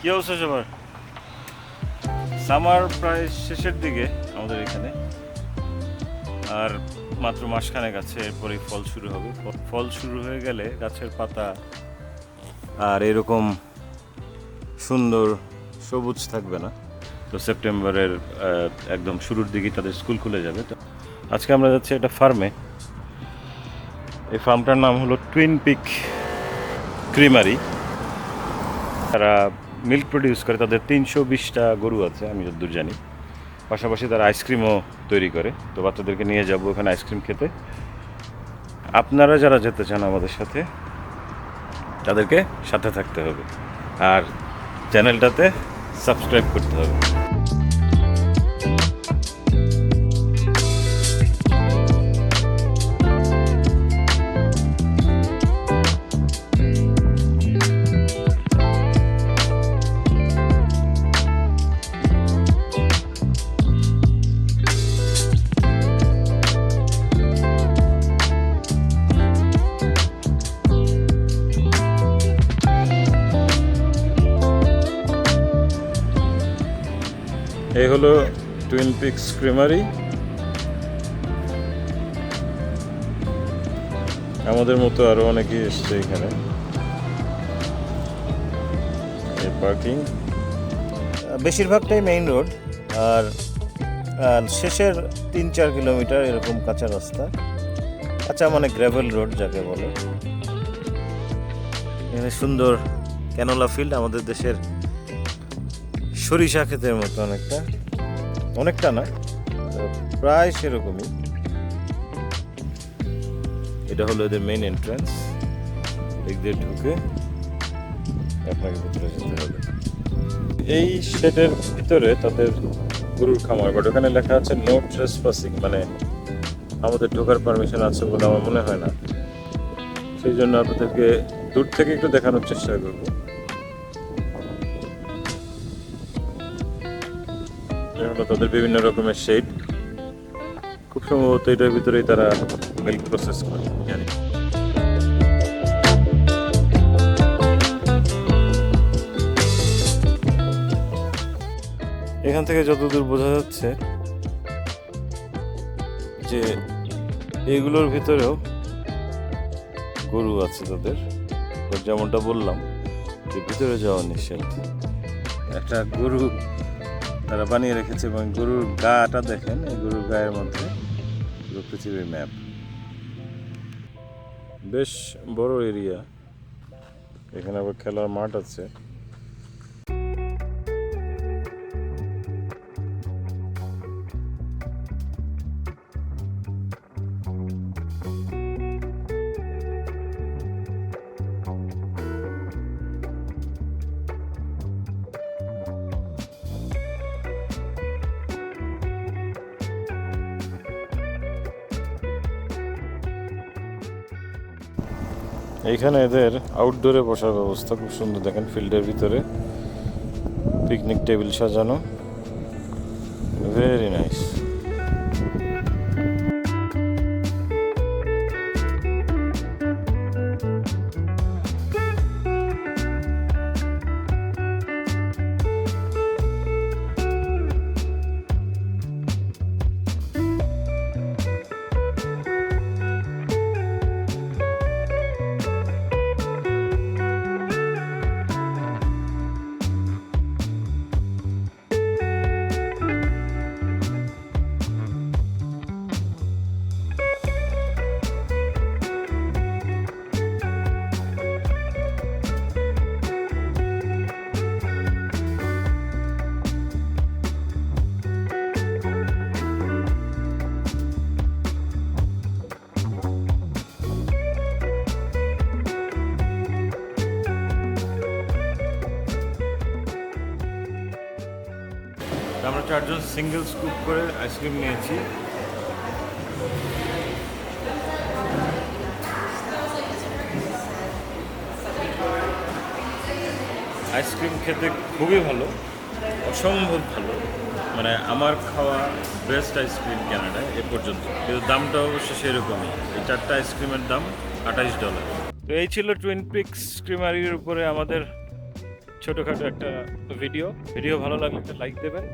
কি অবস্থা সবার? সামার প্রায় শেষের দিকে আমাদের এখানে। আর মাত্র মাসখানেক আছে, এরপরেই ফল শুরু হবে। ফল শুরু হয়ে গেলে গাছের পাতা আর এরকম সুন্দর সবুজ থাকবে না। তো সেপ্টেম্বরের একদম শুরুর দিকেই তাদের স্কুল খুলে যাবে। তো আজকে আমরা যাচ্ছি একটা ফার্মে এই ফার্মটার নাম হলো টুইন পিক ক্রিমারি তারা মিল্ক প্রডিউস করে, তাদের তিনশো বিশটা গরু আছে, আমি যতদূর জানি। পাশাপাশি তারা আইসক্রিমও তৈরি করে। তো বাচ্চাদেরকে নিয়ে যাব ওখানে আইসক্রিম খেতে। আপনারা যারা যেতে চান আমাদের সাথে, তাদেরকে সাথে থাকতে হবে। আর চ্যানেলটাতে সাবস্ক্রাইব করতে হবে। এই হলো টুইন পিক্স ক্রিমারি আমাদের মতো আরও অনেকেই এসছে এখানে। পার্কিং বেশিরভাগটাই মেইন রোড আর আর শেষের তিন চার কিলোমিটার এরকম কাঁচা রাস্তা। কাঁচা মানে গ্র্যাভেল রোড যাকে বলে। এখানে সুন্দর ক্যানোলা ফিল্ড আমাদের দেশের সরিষা ক্ষেতের মতো অনেকটা। অনেকটা না প্রায় সেরকমই। এটা হলো এদের মেইন এন্ট্রান্স দিক দিয়ে ঢুকে আপনাকে ভিতরে যেতে হবে। এই শেডের ভিতরে তাদের গরুর খামার বাট ওখানে লেখা আছে নো ট্রেসপাসিং মানে আমাদের ঢোকার পারমিশন আছে বলে আমার মনে হয় না। সেই জন্য আপনাদেরকে দূর থেকে একটু দেখানোর চেষ্টা করব। হলো তাদের বিভিন্ন রকমের শেড খুব সম্ভবত এটার ভিতরেই তারা মিল্ক প্রসেস করে জানি এখান থেকে যতদূর বোঝা যাচ্ছে যে এগুলোর ভিতরেও গরু আছে তাদের। যেমনটা বললাম যে ভিতরে যাওয়া নিষেধ। একটা গরু তারা বানিয়ে রেখেছে এবং গরুর গাটা দেখেন, এই গরুর গায়ের মধ্যে পৃথিবীর ম্যাপ। বেশ বড় এরিয়া। এখানে আবার খেলার মাঠ আছে। এইখানে এদের আউটডোরে বসার ব্যবস্থা খুব সুন্দর। দেখেন ফিল্ডের ভিতরে পিকনিক টেবিল সাজানো। ভেরি নাইস আমরা চারজন সিঙ্গেল স্কুপ করে আইসক্রিম নিয়েছি। আইসক্রিম খেতে খুবই ভালো, অসম্ভব ভালো। মানে আমার খাওয়া বেস্ট আইসক্রিম ক্যানাডায় এ পর্যন্ত। কিন্তু দামটা অবশ্য সেরকমই। এই চারটা আইসক্রিমের দাম আঠাইশ ডলার তো এই ছিল টুইন পিক্স ক্রিমারির উপরে আমাদের ছোটোখাটো একটা ভিডিও ভিডিও ভালো লাগলে একটা লাইক দেবেন।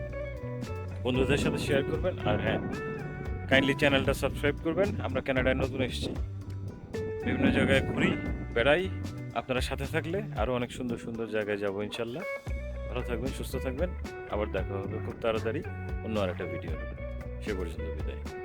বন্ধুদের সাথে শেয়ার করবেন আর হ্যাঁ কাইন্ডলি চ্যানেলটা সাবস্ক্রাইব করবেন। আমরা কানাডায় নতুন এসেছি। বিভিন্ন জায়গায় ঘুরি, বেড়াই। আপনারা সাথে থাকলে আরও অনেক সুন্দর সুন্দর জায়গায় যাব ইনশাল্লাহ। ভালো থাকবেন, সুস্থ থাকবেন। আবার দেখা হবে খুব তাড়াতাড়ি অন্য আরেকটা ভিডিও সে পর্যন্ত বিদায়।